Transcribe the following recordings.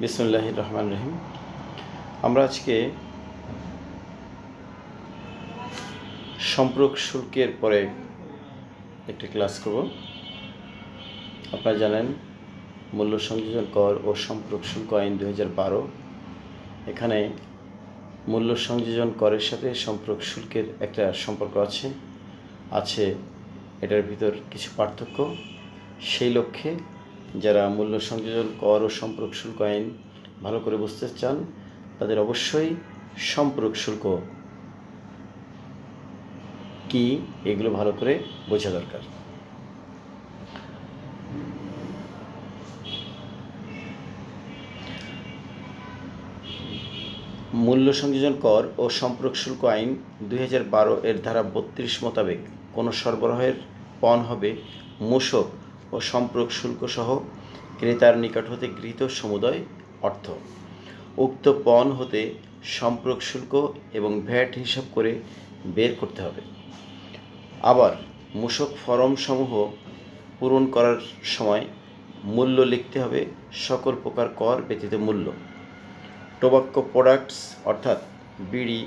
বিসমুল্লাহ রহমান রহিম। আমরা আজকে সম্পর্ক শুল্কের পরে একটি ক্লাস করব। আপনারা জানেন, মূল্য সংযোজন কর ও সম্পর্ক শুল্ক আইন দু বারো। এখানে মূল্য সংযোজন করের সাথে সম্পর্ক শুল্কের একটা সম্পর্ক আছে। আছে, এটার ভিতর কিছু পার্থক্য। সেই লক্ষ্যে যারা মূল্য সংযোজন কর ও সম্পর্ক শুল্ক আইন ভালো করে বুঝতে চান, তাদের অবশ্যই সম্পর্ক শুল্ক কি এগুলো ভালো করে বোঝা দরকার। মূল্য সংযোজন কর ও সম্পর্ক শুল্ক আইন দু হাজার বারো এর ধারা বত্রিশ মোতাবেক কোনো সরবরাহের পণ হবে মূসক ও সম্পর্ক শুল্ক সহ ক্রেতার নিকট হতে গৃহীত সমুদয় অর্থ। উক্ত পণ হতে সম্পর্ক শুল্ক এবং ভ্যাট হিসাব করে বের করতে হবে। আবার মূসক ফরমসমূহ পূরণ করার সময় মূল্য লিখতে হবে সকল প্রকার কর ব্যতীত মূল্য। টোবাক্কো প্রোডাক্টস অর্থাৎ বিড়ি,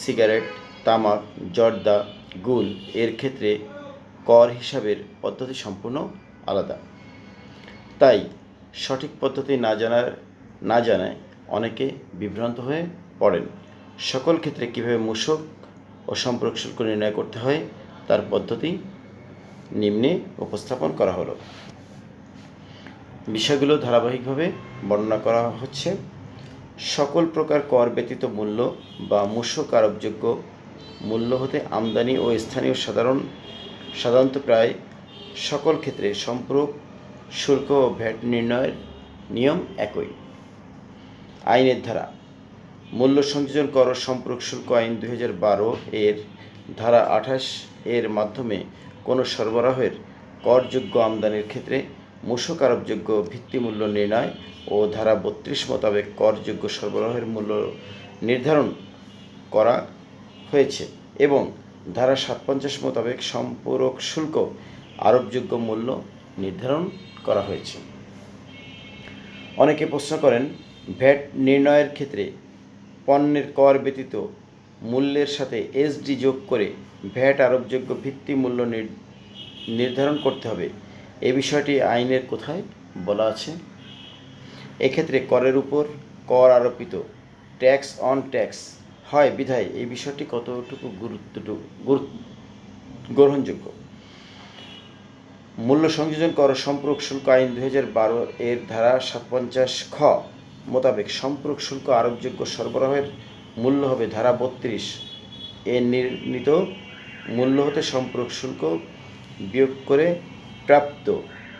সিগারেট, তামাক, জর্দা, গুল এর ক্ষেত্রে কর হিসাবের পদ্ধতি সম্পূর্ণ আলাদা। তাই সঠিক পদ্ধতি না জানার, না জানায় অনেকে বিভ্রান্ত হয়ে পড়েন। সকল ক্ষেত্রে কীভাবে মূসক ও সম্পর্ক শুল্ক নির্ণয় করতে হয়, তার পদ্ধতি নিম্নে উপস্থাপন করা হলো। বিষয়গুলো ধারাবাহিকভাবে বর্ণনা করা হচ্ছে। সকল প্রকার কর ব্যতীত মূল্য বা মূসক আরোপযোগ্য মূল্য হতে আমদানি ও স্থানীয় সাধারণ, সাধারণত প্রায় সকল ক্ষেত্রে সম্পর্ক, শুল্ক ও ভ্যাট নির্ণয়ের নিয়ম একই। আইনের ধারা, মূল্য সংযোজন কর সম্পর্ক শুল্ক আইন দুই এর ধারা আঠাশ এর মাধ্যমে কোনো সরবরাহের করযোগ্য আমদানির ক্ষেত্রে মূসক আরোপযোগ্য ভিত্তিমূল্য নির্ণয় ও ধারা বত্রিশ মোতাবেক করযোগ্য সরবরাহের মূল্য নির্ধারণ করা হয়েছে এবং ধারা সাতপঞ্চাশ মোতাবেক সম্পূরক শুল্ক আরোপযোগ্য মূল্য নির্ধারণ করা হয়েছে। অনেকে প্রশ্ন করেন, ভ্যাট নির্ণয়ের ক্ষেত্রে পণ্যের কর ব্যতীত মূল্যের সাথে এসডি যোগ করে ভ্যাট আরোপযোগ্য ভিত্তি মূল্য নির্ধারণ করতে হবে। এ বিষয়টি আইনের কোথায় বলা আছে? এক্ষেত্রে করের উপর কর আরোপিত ট্যাক্স অন ট্যাক্স হয় বিধায় এই বিষয়টি কতটুকু গুরুত্বটুকু গুরুত্ব গ্রহণযোগ্য? মূল্য সংযোজন কর সম্পর্ক শুল্ক আইন দুই বারো এর ধারা সাতপঞ্চাশ খ মোতাবেক সম্পর্ক শুল্ক আরোপযোগ্য সরবরাহের মূল্য হবে ধারা বত্রিশ এর নির্ণীত মূল্য হতে সম্পর্ক শুল্ক বিয়োগ করে প্রাপ্ত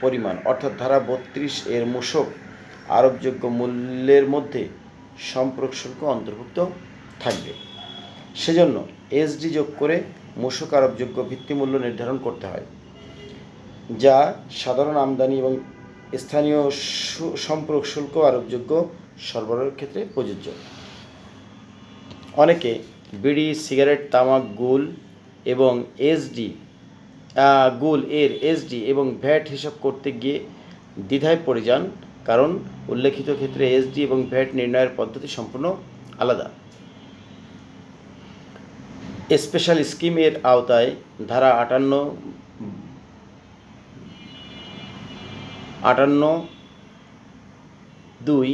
পরিমাণ। অর্থাৎ ধারা বত্রিশ এর মূসক আরোপযোগ্য মূল্যের মধ্যে সম্পর্ক শুল্ক অন্তর্ভুক্ত থাকবে। সেজন্য এসডি যোগ করে মূসক আরোপযোগ্য ভিত্তিমূল্য নির্ধারণ করতে হয়। যা সাধারণ আমদানি এবং স্থানীয় সম্পর্ক শুল্ক আরোপযোগ্য সরবরাহের ক্ষেত্রে প্রযোজ্য। অনেকে বিড়ি, সিগারেট, তামাক, গুল এবং এসডি গুল এর এসডি এবং ভ্যাট হিসাব করতে গিয়ে দ্বিধায় পড়ে যান কারণ উল্লেখিত ক্ষেত্রে এসডি এবং ভ্যাট নির্ণয়ের পদ্ধতি সম্পূর্ণ আলাদা। স্পেশাল স্কিমের আওতায় ধারা আটান্ন আটান্ন দুই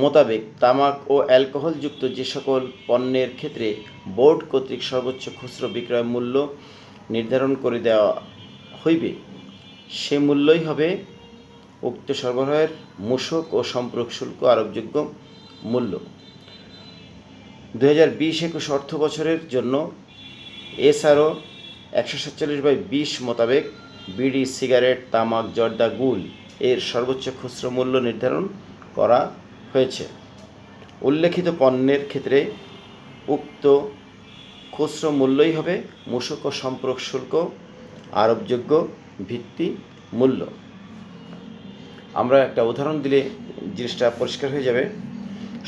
মোতাবেক তামাক ও অ্যালকোহলযুক্ত যে সকল পণ্যের ক্ষেত্রে বোর্ড কর্তৃক সর্বোচ্চ খুচরো বিক্রয় মূল্য নির্ধারণ করে দেওয়া হইবে। সে মূল্যই হবে উক্ত সরবরাহের মূসক ও সম্পর্ক শুল্ক আরোপযোগ্য মূল্য। দু হাজার বিশ একুশ অর্থ বছরের জন্য এসআরও একশো সাতচল্লিশ বাই বিশ মোতাবেক বিড়ি, সিগারেট, তামাক, জর্দা, গুল এর সর্বোচ্চ খুচরো মূল্য নির্ধারণ করা হয়েছে। উল্লেখিত পণ্যের ক্ষেত্রে উক্ত খুচরো মূল্যই হবে মূসক ও সম্পর্ক শুল্ক, আরোপযোগ্য ভিত্তি মূল্য। আমরা একটা উদাহরণ দিলে জিনিসটা পরিষ্কার হয়ে যাবে।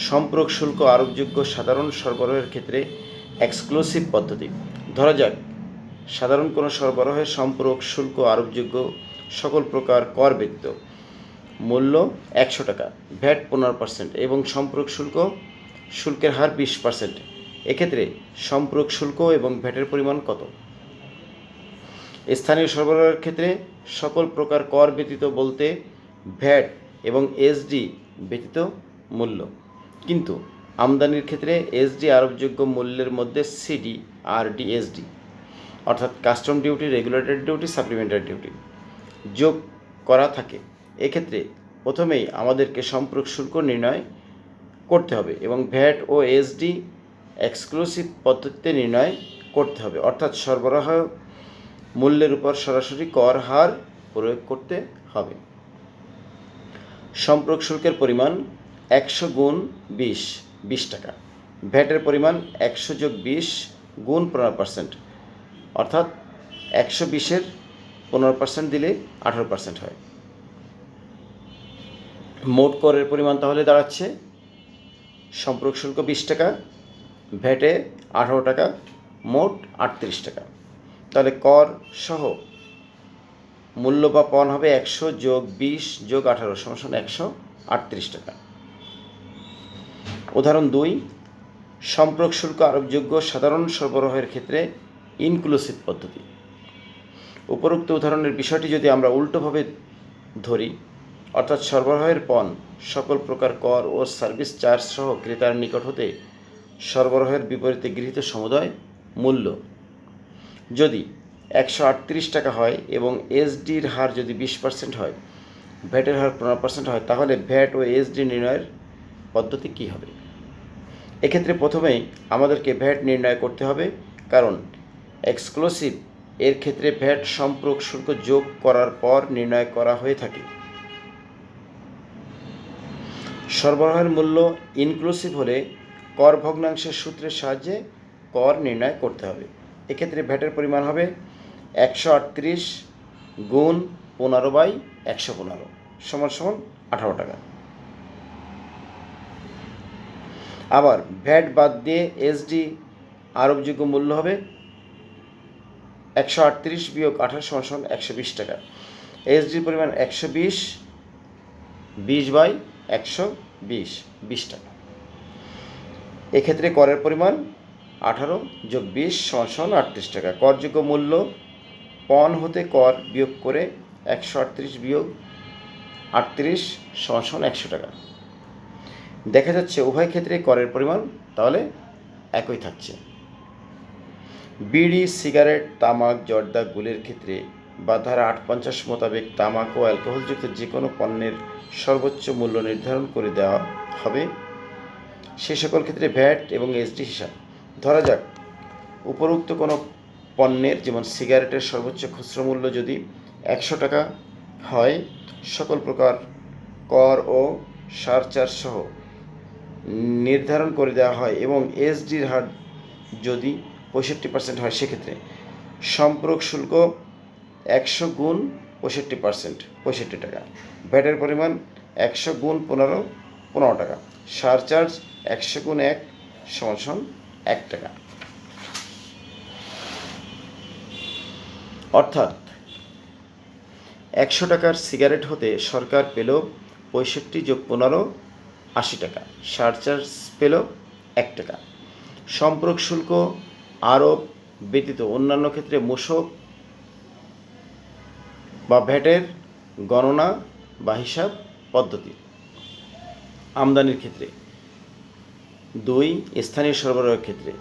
সম্পর্ক শুল্ক, আরোপযোগ্য সাধারণ সরবরাহের ক্ষেত্রে এক্সক্লুসিভ পদ্ধতি। ধরা যাক, সাধারণ কোনো সরবরাহের সম্পর্ক শুল্ক, আরোপযোগ্য সকল প্রকার কর ব্যতীত মূল্য একশো টাকা। ভ্যাট পনেরো পার্সেন্ট এবং সম্পর্ক শুল্ক শুল্কের হার বিশ পার্সেন্ট এক্ষেত্রে সম্পর্ক শুল্ক এবং ভ্যাটের পরিমাণ কত? স্থানীয় সরবরাহের ক্ষেত্রে সকল প্রকার কর ব্যতীত বলতে ভ্যাট এবং এসডি ব্যতীত মূল্য। কিন্তু আমদানির ক্ষেত্রে এসডি আরোপযোগ্য মূল্যের মধ্যে সিডি আর ডি ডিএসডি অর্থাৎ custom duty, regulatory duty, supplementary duty. যোগ করা থাকে। এক্ষেত্রে প্রথমেই আমাদেরকে সম্পর্ক শুল্ক নির্ণয় করতে হবে এবং ভ্যাট ও এসডি এক্সক্লুসিভ পদ্ধতিতে নির্ণয় করতে হবে। অর্থাৎ সরবরাহ মূল্যের উপর সরাসরি কর, হার প্রয়োগ করতে হবে। সম্পর্ক শুল্কের পরিমাণ একশো গুণ বিশ বিশ টাকা। ভ্যাটের পরিমাণ একশো যোগ বিশ গুণ পনেরো পার্সেন্ট। অর্থাৎ একশো বিশের পনেরো পার্সেন্ট দিলে আঠারো পার্সেন্ট হয়। মোট করের পরিমাণ তাহলে দাঁড়াচ্ছে সম্পর্ক শুল্ক বিশ টাকা ভ্যাটে আঠারো টাকা, মোট আটত্রিশ টাকা। তাহলে কর সহ মূল্য বা পণ হবে একশো যোগ বিশ যোগ আঠারো সমান একশো আটত্রিশ টাকা। উদাহরণ দুই, সম্পর্ক শুল্ক আরোপযোগ্য সাধারণ সরবরাহের ক্ষেত্রে ইনক্লুসিভ পদ্ধতি। উপরোক্ত উদাহরণের বিষয়টি যদি আমরা উল্টোভাবে ধরি, অর্থাৎ সরবরাহের পণ, সকল প্রকার কর ও সার্ভিস চার্জ সহ ক্রেতার নিকট হতে সরবরাহের বিপরীতে গৃহীত সমুদয় মূল্য। যদি একশো আটত্রিশ টাকা হয় এবং এসডির হার যদি বিশ পার্সেন্ট হয়, ভ্যাটের হার পনেরো পার্সেন্ট হয়, তাহলে ভ্যাট ও এসডি নির্ণয়ের পদ্ধতি কী হবে? এক্ষেত্রে প্রথমেই আমাদেরকে ভ্যাট নির্ণয় করতে হবে, কারণ এক্সক্লুসিভ এর ক্ষেত্রে ভ্যাট সম্পর্ক শুল্ক যোগ করার পর নির্ণয় করা হয়ে থাকে। সরবরাহের মূল্য ইনক্লুসিভ হলে কর ভগ্নাংশের সূত্রের সাহায্যে কর নির্ণয় করতে হবে। এক্ষেত্রে ভ্যাটের পরিমাণ হবে একশো আটত্রিশ গুণ পনেরো বাই একশো পনেরো সমান সমান আঠারো টাকা। আবার ভ্যাট বাদ দিয়ে এসডি আরোপযোগ্য মূল্য হবে একশো আটত্রিশ বিয়োগ আঠারো সমান একশো বিশ টাকা। এসডির পরিমাণ একশো বিশ বিশ বাই একশো বিশ বিশ টাকা। এক্ষেত্রে করের পরিমাণ আঠারো যোগ বিশ সমান আটত্রিশ টাকা। করযোগ্য মূল্য পণ হতে কর বিয়োগ করে একশো আটত্রিশ বিয়োগ আটত্রিশ সমান একশো টাকা। দেখা যাচ্ছে উভয় ক্ষেত্রে করের পরিমাণ তাহলে একই থাকছে। বিড়ি, সিগারেট, তামাক, জর্দা, গুলের ক্ষেত্রে বা ধারা আট পঞ্চাশ মোতাবেক তামাক ও অ্যালকোহলযুক্ত যে কোনো পণ্যের সর্বোচ্চ মূল্য নির্ধারণ করে দেওয়া হবে। সে সকল ক্ষেত্রে ভ্যাট এবং এসডি হিসাব। ধরা যাক, উপরোক্ত কোনো পণ্যের যেমন সিগারেটের সর্বোচ্চ খুচরো মূল্য যদি একশো টাকা হয়, সকল প্রকার কর ও সারচার্জ সহ নির্ধারণ করে দেওয়া হয় এবং এসডির হার যদি পঁয়ষট্টি পার্সেন্ট হয় সেক্ষেত্রে। সম্পর্ক শুল্ক একশো গুণ পঁয়ষট্টি পার্সেন্ট পঁয়ষট্টি টাকা। ভ্যাটের পরিমাণ একশো গুণ পনেরো পনেরো টাকা। সারচার্জ একশো গুণ এক সমান সমান এক টাকা। অর্থাৎ একশো টাকার সিগারেট হতে সরকার পেল পঁয়ষট্টি যোগ পনেরো, আশি টাকা। সারচার্জ পেল এক টাকা। সম্পর্ক শুল্ক আরোপ ব্যতীত অন্যান্য ক্ষেত্রে মোশক বা ভ্যাটের গণনা বা হিসাব পদ্ধতি আমদানির ক্ষেত্রে। দুই, স্থানীয় সরবরাহের ক্ষেত্রে।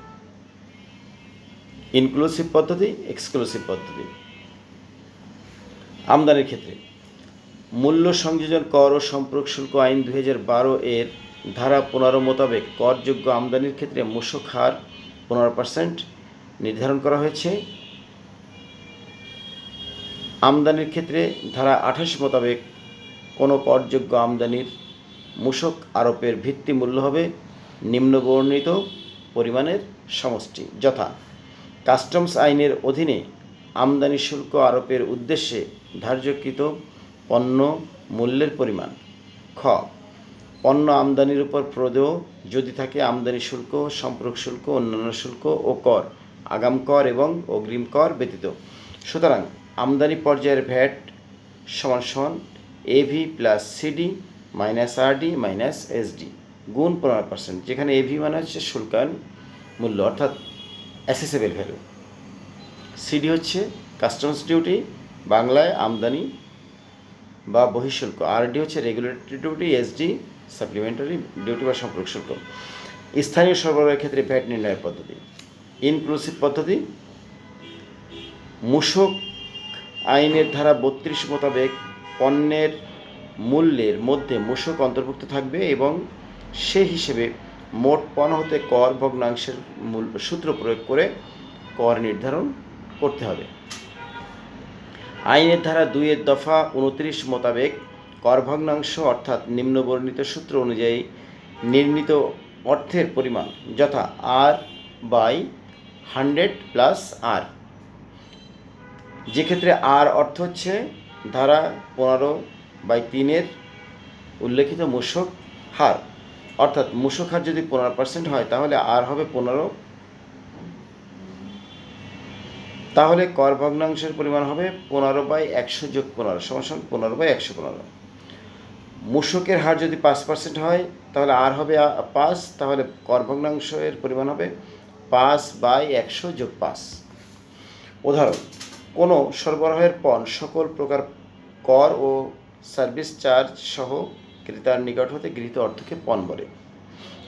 ইনক্লুসিভ পদ্ধতি এক্সক্লুসিভ পদ্ধতি। আমদানির ক্ষেত্রে। মূল্য সংযোজন কর ও সম্পর্ক শুল্ক আইন দুই বারো এর ধারা পনেরো মোতাবেক করযোগ্য আমদানির ক্ষেত্রে মূসক হার পনেরো পার্সেন্ট নির্ধারণ করা হয়েছে। আমদানির ক্ষেত্রে ধারা আঠাশ মোতাবেক কোনো করযোগ্য আমদানির মূসক আরোপের ভিত্তি মূল্য হবে নিম্নবর্ণিত পরিমাণের সমষ্টি যথা কাস্টমস আইনের অধীনে আমদানি শুল্ক আরোপের উদ্দেশ্যে ধার্যকৃত পণ্য মূল্যের পরিমাণ। খ, পণ্য আমদানির উপর প্রদেয় যদি থাকে আমদানি শুল্ক, সম্পর্ক শুল্ক, অন্যান্য শুল্ক ও কর। আগাম কর এবং অগ্রিম কর ব্যতীত। সুতরাং আমদানি পর্যায়ের ভ্যাট সমান সমান AV plus CD minus RD minus SD গুণ পনেরো পার্সেন্ট যেখানে এভি মানে হচ্ছে শুল্কায়ন মূল্য, অর্থাৎ অ্যাসেসেবল ভ্যালু সিডি হচ্ছে কাস্টমস ডিউটি বাংলায় আমদানি বা বহিঃশুল্ক। আরডি হচ্ছে regulatory duty SD supplementary duty বা সম্পর্ক শুল্ক। স্থানীয় সরবরাহের ক্ষেত্রে ভ্যাট নির্ণয়ের পদ্ধতি। ইনক্লুসিভ পদ্ধতি। মূসক আইনের ধারা বত্রিশ মোতাবেক পণ্যের মূল্যের মধ্যে মূসক অন্তর্ভুক্ত থাকবে এবং সে হিসেবে মোট পণ্য হতে কর ভগ্নাংশের মূল সূত্র প্রয়োগ করে কর নির্ধারণ করতে হবে। আইনের ধারা দুইয়ের দফা উনত্রিশ মোতাবেক কর ভগ্নাংশ অর্থাৎ নিম্নবর্ণিত সূত্র অনুযায়ী নির্মিত অর্থের পরিমাণ যথা R by hundred plus R. যেক্ষেত্রে আর অর্থ হচ্ছে ধারা পনেরো বাই তিনের উল্লেখিত মূসক হার। অর্থাৎ মূসক হার যদি পনেরো পার্সেন্ট হয়, তাহলে আর হবে পনেরো। তাহলে কর ভগ্নাংশের পরিমাণ হবে পনেরো বাই একশো যোগ পনেরো, সমান পনেরো বাই একশো পনেরো। মূসকের হার যদি পাঁচ পার্সেন্ট হয়, তাহলে আর হবে পাঁচ, তাহলে কর ভগ্নাংশের পরিমাণ হবে পাঁচ বাই একশো যোগ পাঁচ। উদাহরণ, কোনো সরবরাহের পণ্য সকল প্রকার কর ও সার্ভিস চার্জ সহ ক্রেতার নিকট হতে গৃহীত অর্থকে পণ বলে।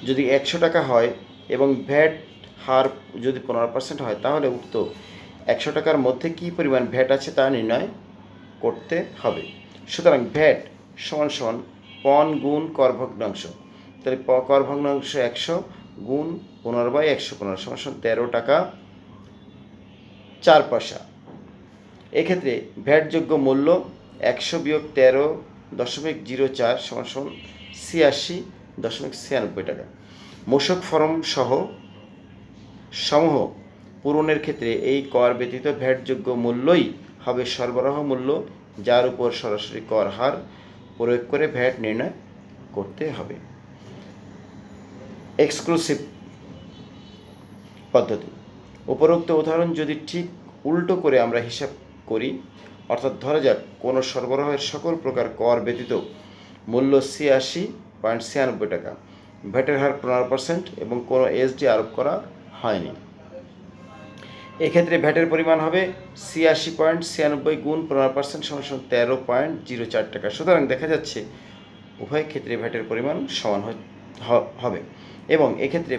যদি একশো টাকা হয় এবং ভ্যাট হার যদি পনেরো পার্সেন্ট হয়, তাহলে উক্ত একশো টাকার মধ্যে কী পরিমাণ ভ্যাট আছে তা নির্ণয় করতে হবে। সুতরাং ভ্যাট সমান সমান পণ গুণ কর ভগ্নাংশ তাহলে কর ভগ্নাংশ একশো গুণ পনেরো বাই একশো পনেরো সমান তেরো টাকা চার পয়সা। এক্ষেত্রে ভ্যাটযোগ্য মূল্য একশো বিয়োগ তেরো দশমিক জিরো চার সমান সমান ছিয়াশি দশমিক ছিয়ানব্বই টাকা। মূসক ফরম সহ সমূহ পূরণের ক্ষেত্রে এই কর ব্যতীত ভ্যাটযোগ্য মূল্যই হবে সরবরাহ মূল্য, যার উপর সরাসরি কর হার প্রয়োগ করে ভ্যাট নির্ণয় করতে হবে। এক্সক্লুসিভ পদ্ধতি। উপরোক্ত উদাহরণ যদি ঠিক উল্টো করে আমরা হিসাব করি, অর্থাৎ ধরা যাক কোনো সরবরাহের সকল প্রকার কর ব্যতীত মূল্য ছিয়াশি পয়েন্ট ছিয়ানব্বই টাকা ভ্যাটের হার পনেরো পার্সেন্ট এবং কোনো এসডি আরোপ করা হয়নি। এক্ষেত্রে ভ্যাটের পরিমাণ হবে ছিয়াশি পয়েন্ট ছিয়ানব্বই গুণ পনেরো পার্সেন্ট সমান তেরো পয়েন্ট জিরো চার টাকা। সুতরাং দেখা যাচ্ছে উভয় ক্ষেত্রে ভ্যাটের পরিমাণ সমান হবে। এবং এক্ষেত্রে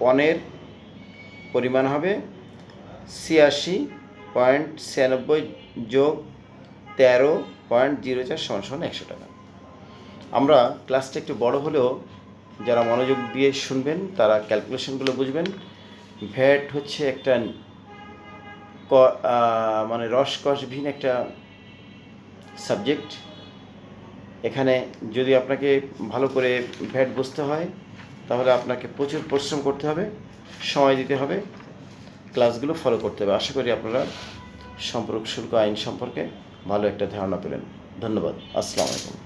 পণের পরিমাণ হবে ছিয়াশি পয়েন্ট ছিয়ানব্বই যোগ তেরো পয়েন্ট জিরো চার সমান সমান একশো টাকা। আমরা ক্লাসটা একটু বড় হলেও যারা মনোযোগ দিয়ে শুনবেন, তারা ক্যালকুলেশনগুলো বুঝবেন। ভ্যাট হচ্ছে একটা মানে রসকসভিন একটা সাবজেক্ট। এখানে যদি আপনাকে ভালো করে ভ্যাট বুঝতে হয়, তাহলে আপনাকে প্রচুর পরিশ্রম করতে হবে, সময় দিতে হবে, ক্লাসগুলো ফলো করতে হবে। আশা করি আপনারা সম্পর্ক শুল্ক আইন সম্পর্কে ভালো একটা ধারণা পেলেন। ধন্যবাদ। আসসালামু আলাইকুম।